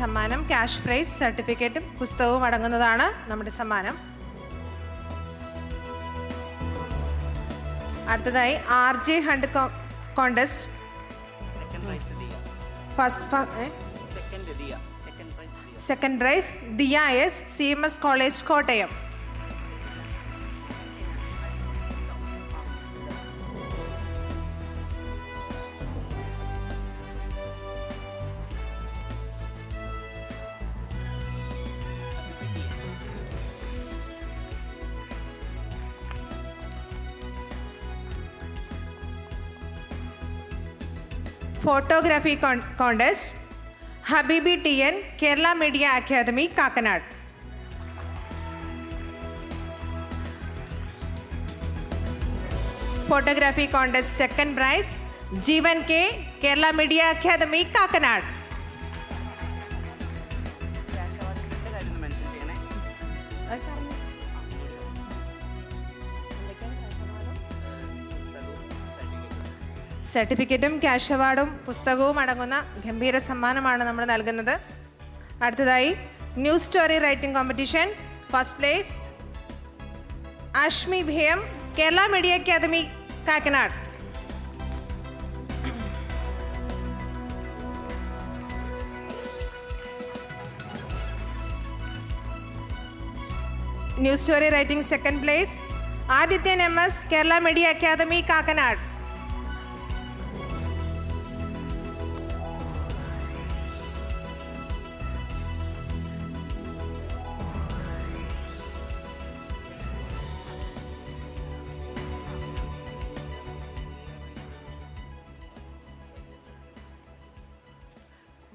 സമ്മാനം cash prize സർട്ടിഫിക്കറ്റും പുസ്തകവും അടങ്ങുന്നതാണ് നമ്മുടെ സമ്മാനം. അടുത്തതായി R J hunt contest second prize Diya S C M S college Kottayam photography contest Habibi T N Kerala media academy Kakkanad photography contest second prize Jeevan K Kerala media academy Kakkanad സർട്ടിഫിക്കറ്റും cash അവാർഡും പുസ്തകവും അടങ്ങുന്ന ഗംഭീര സമ്മാനമാണ് നമ്മൾ നൽകുന്നത്. അടുത്തതായി news story writing competition first place Ashmi ഭയം Kerala media academy Kakkanad. News story writing second place Adithyan M S Kerala media academy Kakkanad.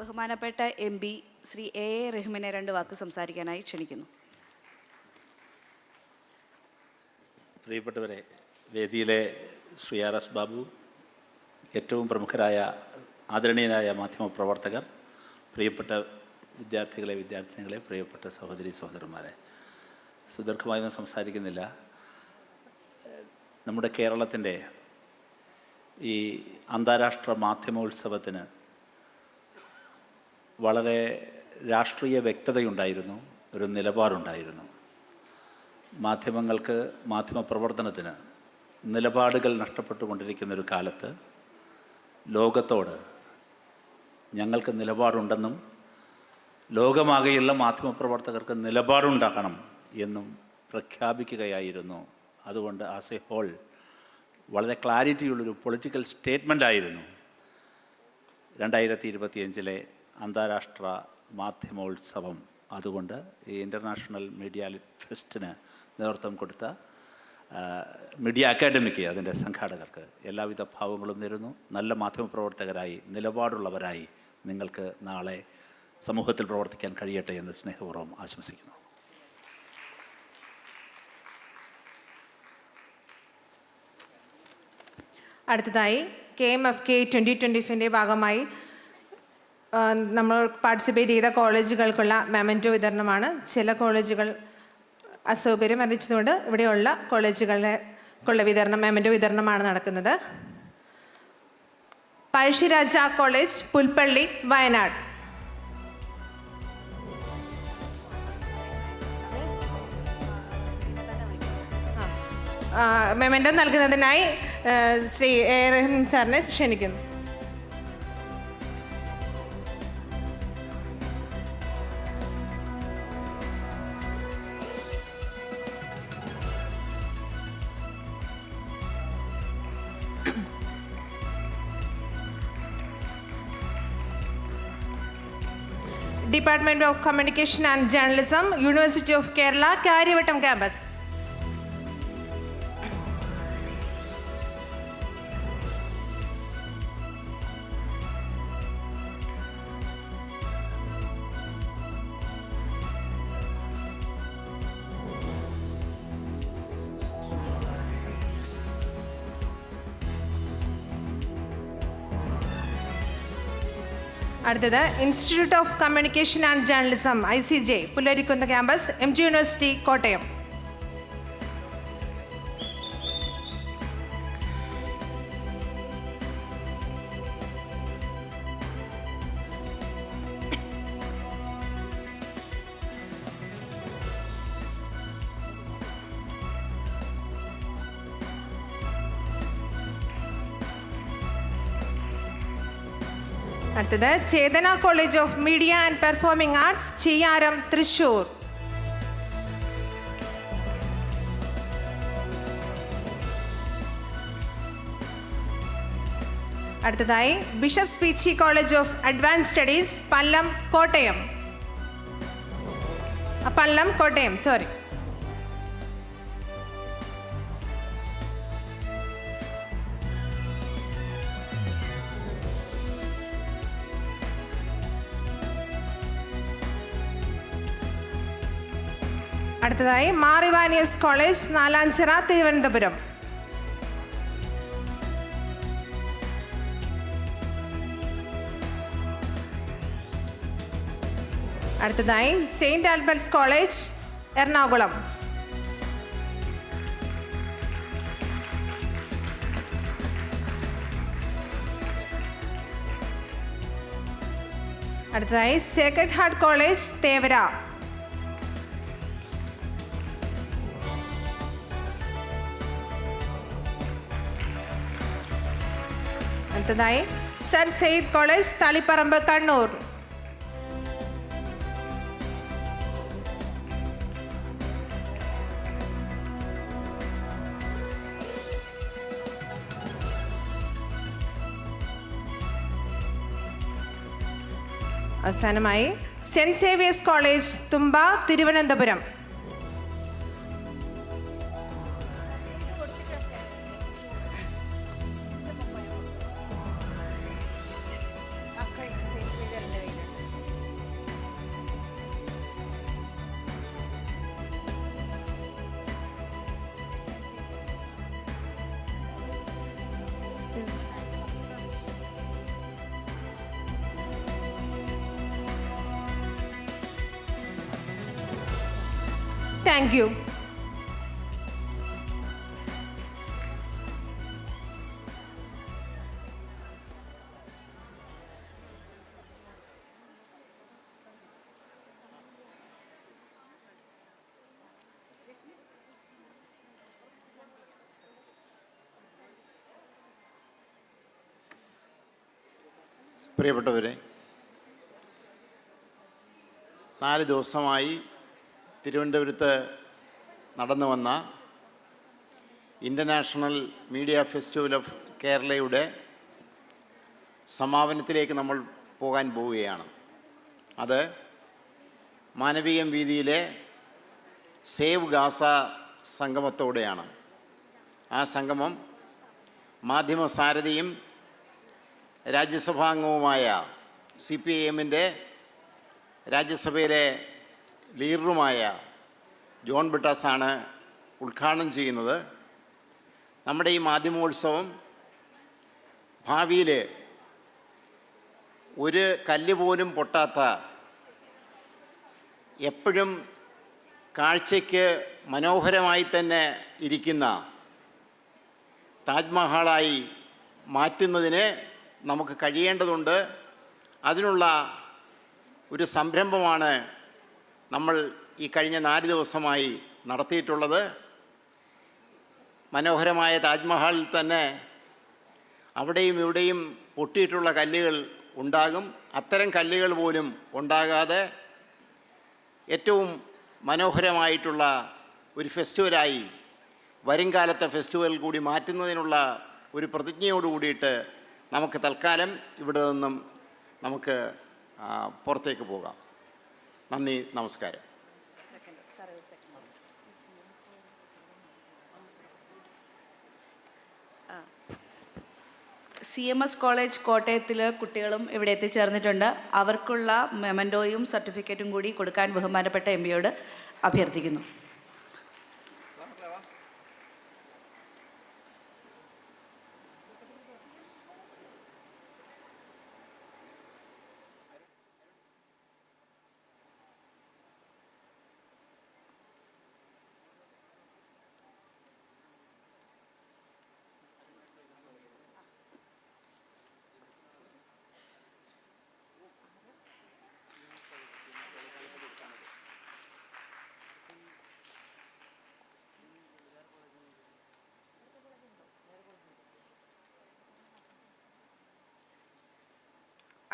ബഹുമാനപ്പെട്ട M P Shri A A റഹ്മിനെ രണ്ട് വാക്ക് സംസാരിക്കാനായി ക്ഷണിക്കുന്നു. പ്രിയപ്പെട്ടവരെ വേദിയിലെ ശ്രീ ആർ എസ് ബാബു ഏറ്റവും പ്രമുഖരായ ആദരണീയനായ മാധ്യമപ്രവർത്തകർ പ്രിയപ്പെട്ട വിദ്യാർത്ഥികളെ വിദ്യാർത്ഥിനികളെ പ്രിയപ്പെട്ട സഹോദരി സഹോദരന്മാരെ. സുദീർഘമായൊന്നും സംസാരിക്കുന്നില്ല. നമ്മുടെ കേരളത്തിന്റെ ഈ അന്താരാഷ്ട്ര മാധ്യമോത്സവത്തിന് വളരെ രാഷ്ട്രീയ വ്യക്തതയുണ്ടായിരുന്നു ഒരു നിലപാടുണ്ടായിരുന്നു. മാധ്യമങ്ങൾക്ക് മാധ്യമപ്രവർത്തനത്തിന് നിലപാടുകൾ നഷ്ടപ്പെട്ടുകൊണ്ടിരിക്കുന്ന ഒരു കാലത്ത് ലോകത്തോട് ഞങ്ങൾക്ക് നിലപാടുണ്ടെന്നും ലോകമാകെയുള്ള മാധ്യമപ്രവർത്തകർക്ക് നിലപാടുണ്ടാക്കണം എന്നും പ്രഖ്യാപിക്കുകയായിരുന്നു. അതുകൊണ്ട് ആസ് എ ഹോൾ വളരെ ക്ലാരിറ്റിയുള്ളൊരു പൊളിറ്റിക്കൽ സ്റ്റേറ്റ്മെന്റ് ആയിരുന്നു രണ്ടായിരത്തി ഇരുപത്തിയഞ്ചിലെ അന്താരാഷ്ട്ര മാധ്യമോത്സവം. അതുകൊണ്ട് ഈ ഇന്റർനാഷണൽ മീഡിയ ഫെസ്റ്റിന് നേതൃത്വം കൊടുത്ത മീഡിയ അക്കാഡമിക്ക് അതിന്റെ സംഘാടകർക്ക് എല്ലാവിധ ഭാവങ്ങളും നേരുന്നു. നല്ല മാധ്യമപ്രവർത്തകരായി നിലപാടുള്ളവരായി നിങ്ങൾക്ക് നാളെ സമൂഹത്തിൽ പ്രവർത്തിക്കാൻ കഴിയട്ടെ എന്ന് സ്നേഹപൂർവം ആശംസിക്കുന്നു. അടുത്തതായി K M F K twenty twenty ഫിന്റെ ഭാഗമായി നമ്മൾ പാർട്ടിസിപ്പേറ്റ് ചെയ്ത കോളേജുകൾക്കുള്ള മെമന്റോ വിതരണമാണ്. ചില കോളേജുകൾ അസൗകര്യം അറിയിച്ചതുകൊണ്ട് ഇവിടെയുള്ള കോളേജുകളിലേക്കുള്ള വിതരണം മെമന്റോ വിതരണമാണ് നടക്കുന്നത്. പഴശ്ശിരാജ കോളേജ് പുൽപ്പള്ളി വയനാട്. മെമന്റോ നൽകുന്നതിനായി ശ്രീ എ. റഹീം സാറിനെ ക്ഷണിക്കുന്നു. Department of communication and journalism university of Kerala Kariavattom campus അടുത്തത് institute of communication and journalism I C J Pullarikunnu campus M G university Kottayam. അടുത്തത് Chetana college of media and performing arts Chiyyaram Thrissur അടുത്തതായി bishop Speechly college of advance studies Pallom Kottayam Pallom Kottayam sorry അടുത്തതായി Mar Ivanios college Nalanchira Thiruvananthapuram. അടുത്തതായി saint Albert's college Ernakulam. അടുത്തതായി sacred heart college Thevara. അടുത്തതായി sir Syed college Taliparamba Kannur. അവസാനമായി saint Xavier's college Thumba Thiruvananthapuram. Thank you. പ്രിയപ്പെട്ടവരെ നാല് ദിവസമായി തിരുവനന്തപുരത്ത് നടന്നു വന്ന ഇന്റർനാഷണൽ മീഡിയ ഫെസ്റ്റിവൽ ഓഫ് കേരളയുടെ സമാപനത്തിലേക്ക് നമ്മൾ പോകാൻ പോവുകയാണ്. അത് മാനവീയം വീതിയിലെ സേവ് ഗാസ സംഗമത്തോടെയാണ്. ആ സംഗമം മാധ്യമസാരഥിയും രാജ്യസഭാംഗവുമായ സി പി ഐ എമ്മിന്റെ രാജ്യസഭയിലെ ലീഡറുമായ ജോൺ ബിട്ടാസാണ് ഉദ്ഘാടനം ചെയ്യുന്നത്. നമ്മുടെ ഈ മാധ്യമോത്സവം ഭാവിയിൽ ഒരു കല്ല് പോലും പൊട്ടാത്ത എപ്പോഴും കാഴ്ചയ്ക്ക് മനോഹരമായി തന്നെ ഇരിക്കുന്ന താജ്മഹലായി മാറ്റുന്നതിന് നമുക്ക് കഴിയേണ്ടതുണ്ട്. അതിനുള്ള ഒരു സംരംഭമാണ് നമ്മൾ ഈ കഴിഞ്ഞ നാല് ദിവസമായി നടത്തിയിട്ടുള്ളത് മനോഹരമായ താജ്മഹലിൽ തന്നെ അവിടെയും ഇവിടെയും പൊട്ടിയിട്ടുള്ള കല്ലുകൾ ഉണ്ടാകും. അത്തരം കല്ലുകൾ പോലും ഉണ്ടാകാതെ ഏറ്റവും മനോഹരമായിട്ടുള്ള ഒരു ഫെസ്റ്റിവലായി വരും കാലത്തെ ഫെസ്റ്റിവൽ കൂടി മാറ്റുന്നതിനുള്ള ഒരു പ്രതിജ്ഞയോട് കൂടിയിട്ട് നമുക്ക് തൽക്കാലം ഇവിടെ നിന്നും നമുക്ക് പുറത്തേക്ക് പോകാം. നന്ദി നമസ്കാരം. സി എം എസ് കോളേജ് കോട്ടയത്തിൽ കുട്ടികളും ഇവിടെ എത്തിച്ചേർന്നിട്ടുണ്ട്. അവർക്കുള്ള മെമന്റോയും സർട്ടിഫിക്കറ്റും കൂടി കൊടുക്കാൻ ബഹുമാനപ്പെട്ട എം പിയോട് അഭ്യർത്ഥിക്കുന്നു.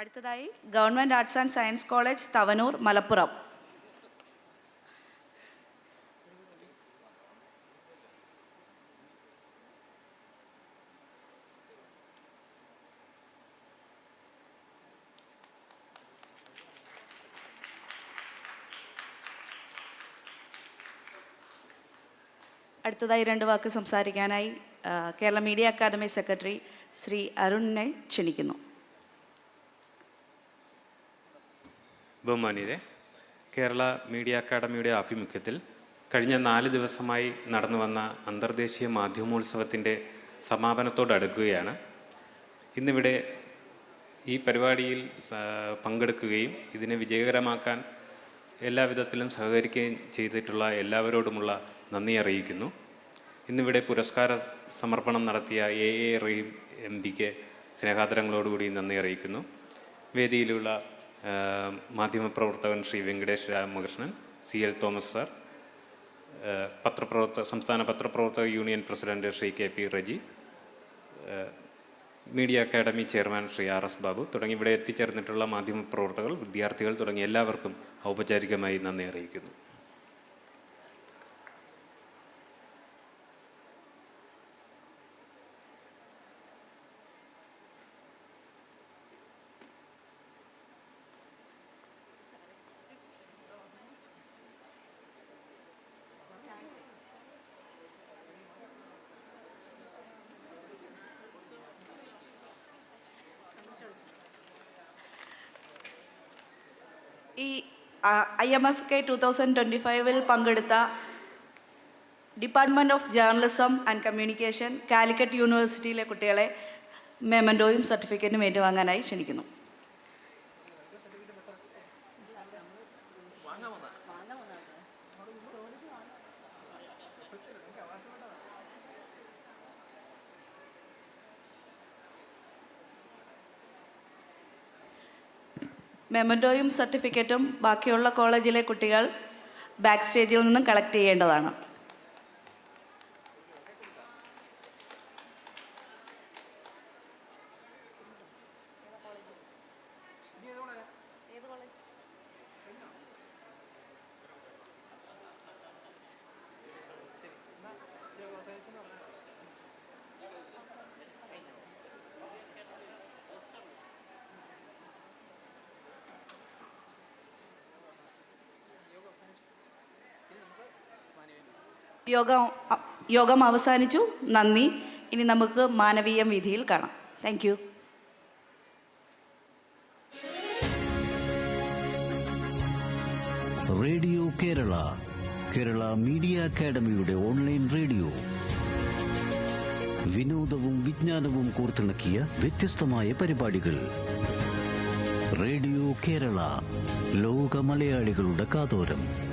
അടുത്തതായി government arts and science college Thavanur Malappuram. അടുത്തതായി രണ്ട് വാക്ക് സംസാരിക്കാനായി Kerala media academy secretary Shri അരുണിനെ ക്ഷണിക്കുന്നു. ബഹുമാനിയരെ കേരള മീഡിയ അക്കാദമിയുടെ ആഭിമുഖ്യത്തിൽ കഴിഞ്ഞ നാല് ദിവസമായി നടന്നു വന്ന അന്തർദേശീയ മാധ്യമോത്സവത്തിന്റെ സമാപനത്തോടടുക്കുകയാണ് ഇന്നിവിടെ ഈ പരിപാടിയിൽ പങ്കെടുക്കുകയും ഇതിനെ വിജയകരമാക്കാൻ എല്ലാവിധത്തിലും സഹകരിക്കുകയും ചെയ്തിട്ടുള്ള എല്ലാവരോടുമുള്ള നന്ദി അറിയിക്കുന്നു. ഇന്നിവിടെ പുരസ്കാര സമർപ്പണം നടത്തിയ എ എ റഹീം എം പിക്ക് സ്നേഹാദരങ്ങളോടുകൂടി നന്ദി അറിയിക്കുന്നു. വേദിയിലുള്ള മാധ്യമപ്രവർത്തകൻ Shri Venkatesh Ramakrishnan C L Thomas sir പത്രപ്രവർത്തക സംസ്ഥാന പത്രപ്രവർത്തക union president Shri K P Reji media academy chairman Shri R S Babu തുടങ്ങി ഇവിടെ എത്തിച്ചേർന്നിട്ടുള്ള മാധ്യമപ്രവർത്തകർ വിദ്യാർത്ഥികൾ തുടങ്ങി എല്ലാവർക്കും ഔപചാരികമായി നന്ദി അറിയിക്കുന്നു. ഈ I M F K two thousand twenty ഫൈവിൽ പങ്കെടുത്ത department of journalism and communication Calicut യൂണിവേഴ്സിറ്റിയിലെ കുട്ടികളെ മെമന്റോയും സർട്ടിഫിക്കറ്റും ഏറ്റുവാങ്ങാനായി ക്ഷണിക്കുന്നു. മെമന്റോയും സർട്ടിഫിക്കറ്റും ബാക്കിയുള്ള കോളേജിലെ കുട്ടികൾ ബാക്ക് സ്റ്റേജിൽ നിന്നും കളക്ട് ചെയ്യേണ്ടതാണ്. യോഗം യോഗം അവസാനിച്ചു. നന്ദി. ഇനി നമുക്ക് മാനവീയം വിധിയിൽ കാണാം. Thank you radio Kerala Kerala media അക്കാദമിയുടെ ഓൺലൈൻ റേഡിയോ. വിനോദവും വിജ്ഞാനവും കോർത്തിണക്കിയ വ്യത്യസ്തമായ പരിപാടികൾ. റേഡിയോ കേരള ലോക മലയാളികളുടെ കാതോരം.